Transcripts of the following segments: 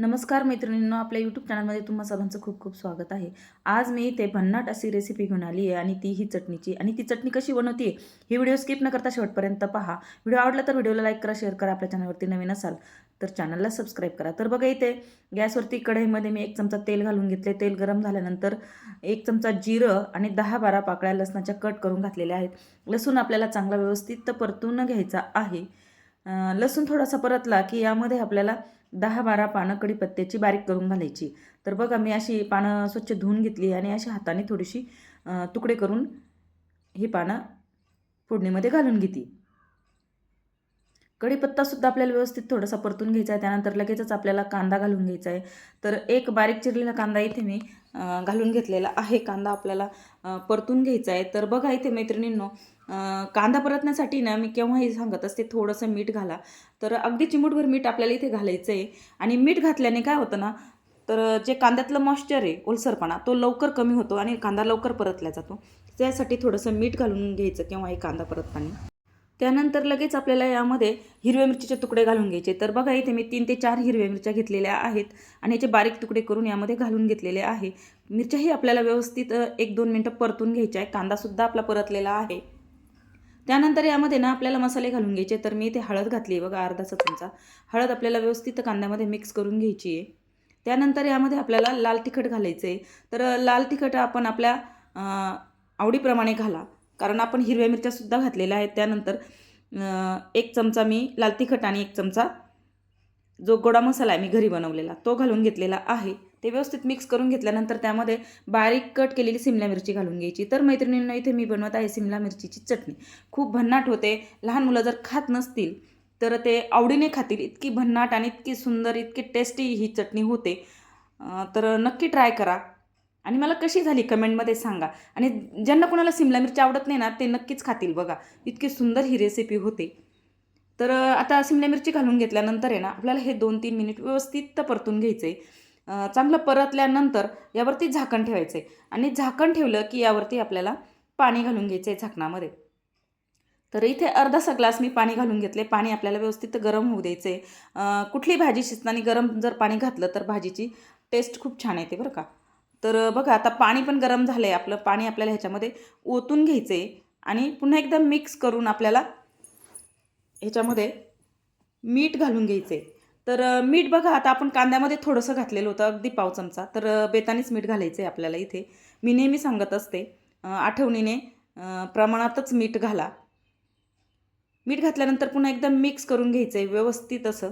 नमस्कार मैत्रिणींनो आपल्या यूट्यूब चॅनलमध्ये तुम्हा सर्वांचं खूप खूप स्वागत आहे. आज मी इथे भन्नाट अशी रेसिपी घेऊन आली आहे आणि ती ही चटणीची. आणि ती चटणी कशी बनवते ही व्हिडिओ स्किप न करता शेवटपर्यंत पहा. व्हिडिओ आवडला तर व्हिडिओला लाईक करा शेअर करा आपल्या चॅनलवरती नवीन असाल तर चॅनलला सबस्क्राईब करा. तर बघा इथे गॅसवरती कढईमध्ये मी एक चमचा तेल घालून घेतले. तेल गरम झाल्यानंतर एक चमचा जिरं आणि दहा बारा पाकळ्या लसणाच्या कट करून घातलेल्या आहेत. लसूण आपल्याला चांगला व्यवस्थित परतून घ्यायचा आहे. लसूण थोडासा परतला की यामध्ये आपल्याला दहा बारा पानं कढीपत्त्याची बारीक करून घालायची. तर बघा मी अशी पानं स्वच्छ धुवून घेतली आणि अशी हाताने थोडीशी तुकडे करून ही पानं फोडणीमध्ये घालून घेते. कढीपत्तासुद्धा आपल्याला व्यवस्थित थोडासा परतून घ्यायचा आहे. त्यानंतर लगेचच आपल्याला कांदा घालून घ्यायचा आहे. तर एक बारीक चिरलेला कांदा इथे मी घालून घेतलेला आहे. कांदा आपल्याला परतून घ्यायचा आहे. तर बघा इथे मैत्रिणींनो कांदा परतण्यासाठी ना मी केव्हाही सांगत असते थोडंसं मीठ घाला. तर अगदी चिमूटभर मीठ आपल्याला इथे घालायचं आहे. आणि मीठ घातल्याने काय होतं ना तर जे कांद्यातलं मॉइश्चर आहे ओलसरपणा तो लवकर कमी होतो आणि कांदा लवकर परतला जातो. त्यासाठी थोडंसं मीठ घालून घ्यायचं केव्हाही कांदा परतताना. त्यानंतर लगेच आपल्याला यामध्ये हिरव्या मिरचीचे तुकडे घालून घ्यायचे. तर बघा इथे मी तीन ते चार हिरव्या मिरच्या घेतलेल्या आहेत आणि याचे बारीक तुकडे करून यामध्ये घालून घेतलेले आहे. मिरच्याही आपल्याला व्यवस्थित एक दोन मिनटं परतून घ्यायच्या आहे कांदासुद्धा आपला परतलेला आहे. त्यानंतर यामध्ये ना आपल्याला मसाले घालून घ्यायचे तर मी इथे हळद घातली आहे बघा अर्धा चमचा. हळद आपल्याला व्यवस्थित कांद्यामध्ये मिक्स करून घ्यायची आहे. त्यानंतर यामध्ये आपल्याला लाल तिखट घालायचं आहे तर लाल तिखट आपण आपल्या आवडीप्रमाणे घाला. कारण आपण हिरव्या मिरच्यासुद्धा घातलेल्या आहेत. त्यानंतर एक चमचा मी लाल तिखट आणि एक चमचा जो गोडा मसाला आहे मी घरी बनवलेला तो घालून घेतलेला आहे. ते व्यवस्थित मिक्स करून घेतल्यानंतर त्यामध्ये बारीक कट केलेली सिमला मिरची घालून घ्यायची. तर मैत्रिणींना इथे मी बनवत आहे सिमला मिरचीची चटणी. खूप भन्नाट होते. लहान मुलं जर खात नसतील तर ते आवडीने खातील. इतकी भन्नाट आणि इतकी सुंदर इतकी टेस्टी ही चटणी होते. तर नक्की ट्राय करा. आणि मला कशी झाली कमेंटमध्ये सांगा. आणि ज्यांना कोणाला सिमला मिरची आवडत नाही ना ते नक्कीच खातील बघा. इतकी सुंदर ही रेसिपी होते. तर आता सिमला मिरची घालून घेतल्यानंतर आहे ना आपल्याला हे दोन तीन मिनिट व्यवस्थित परतून घ्यायचं आहे चांगलं परतल्यानंतर यावरती झाकण ठेवायचं आहे आणि झाकण ठेवलं की यावरती आपल्याला पाणी घालून घ्यायचं आहे झाकणामध्ये. तर इथे अर्धासा ग्लास मी पाणी घालून घेतले पाणी आपल्याला व्यवस्थित गरम होऊ द्यायचं आहे कुठली भाजी शिजताना गरम जर पाणी घातलं तर भाजीची टेस्ट खूप छान येते बरं का. तर बघा आता पाणी पण गरम झालं आहे आपलं. पाणी आपल्याला ह्याच्यामध्ये ओतून घ्यायचं आहे आणि पुन्हा एकदा मिक्स करून आपल्याला ह्याच्यामध्ये मीठ घालून घ्यायचं आहे तर मीठ बघा आता आपण कांद्यामध्ये थोडंसं घातलेलं होतं अगदी पाव चमचा. तर बेतानेच बेतानीच मीठ घालायचं आहे आपल्याला इथे. मी नेहमी सांगत असते आठवणीने प्रमाणातच मीठ घाला. मीठ घातल्यानंतर पुन्हा एकदम मिक्स करून घ्यायचं आहे व्यवस्थित असं.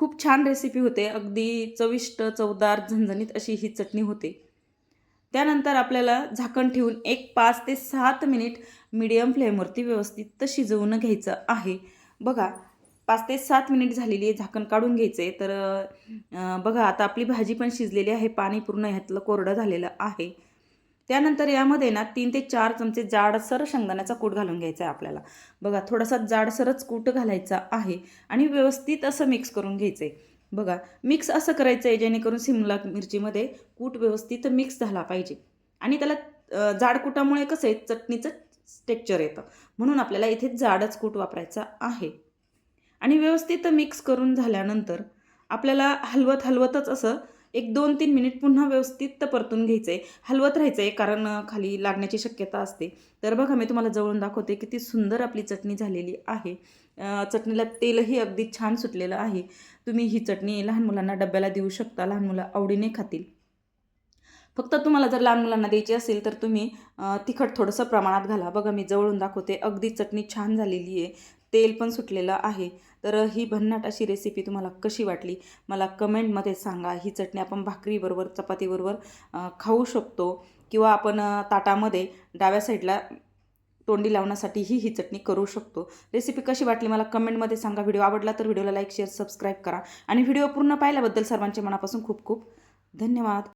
खूप छान रेसिपी होते. अगदी चविष्ट चवदार झणझणीत अशी ही चटणी होते. त्यानंतर आपल्याला झाकण ठेवून एक पाच ते सात मिनिट मीडियम फ्लेमवरती व्यवस्थित शिजवून घ्यायचं आहे. बघा पाच ते सात मिनिट झालेली आहे झाकण काढून घ्यायचं आहे तर बघा आता आपली भाजी पण शिजलेली आहे. पाणी पूर्ण ह्यातलं कोरडं झालेलं आहे. त्यानंतर यामध्ये ना तीन ते चार चमचे जाडसर शेंगदाण्याचा कूट घालून घ्यायचा आहे आपल्याला. बघा थोडासा जाडसरच कूट घालायचा आहे आणि व्यवस्थित असं मिक्स करून घ्यायचं आहे बघा मिक्स असं करायचं आहे जेणेकरून सिमला मिरचीमध्ये कूट व्यवस्थित मिक्स झाला पाहिजे. आणि त्याला जाड कुटामुळे कसं आहे चटणीचं टेक्चर येतं. म्हणून आपल्याला इथे जाडच कूट वापरायचा आहे. आणि व्यवस्थित मिक्स करून झाल्यानंतर आपल्याला हलवत हलवतच असं एक दोन तीन मिनिट पुन्हा व्यवस्थित परतून घ्यायचं आहे हलवत राहायचं आहे कारण खाली लागण्याची शक्यता असते. तर बघा मी तुम्हाला जवळून दाखवते किती सुंदर आपली चटणी झालेली आहे. चटणीला तेलही अगदी छान सुटलेलं आहे. तुम्ही ही चटणी लहान मुलांना डब्याला देऊ शकता लहान मुलं आवडीने खातील. फक्त तुम्हाला जर लहान मुलांना द्यायची असेल तर तुम्ही तिखट थोडंसं प्रमाणात घाला. बघा मी जवळून दाखवते. अगदी चटणी छान झालेली आहे. तेल पण सुटलेलं आहे. तर ही भन्नाट अशी रेसिपी तुम्हाला कशी वाटली? मला कमेंटमध्ये सांगा. ही चटणी आपण भाकरीबरोबर चपातीबरोबर खाऊ शकतो किंवा आपण ताटामध्ये डाव्या साईडला तोंडी लावण्यासाठीही ही चटणी करू शकतो. रेसिपी कशी वाटली मला कमेंटमध्ये सांगा. व्हिडिओ आवडला तर व्हिडिओला लाईक शेअर सबस्क्राईब करा. आणि व्हिडिओ पूर्ण पाहिल्याबद्दल सर्वांचे मनापासून खूप खूप धन्यवाद.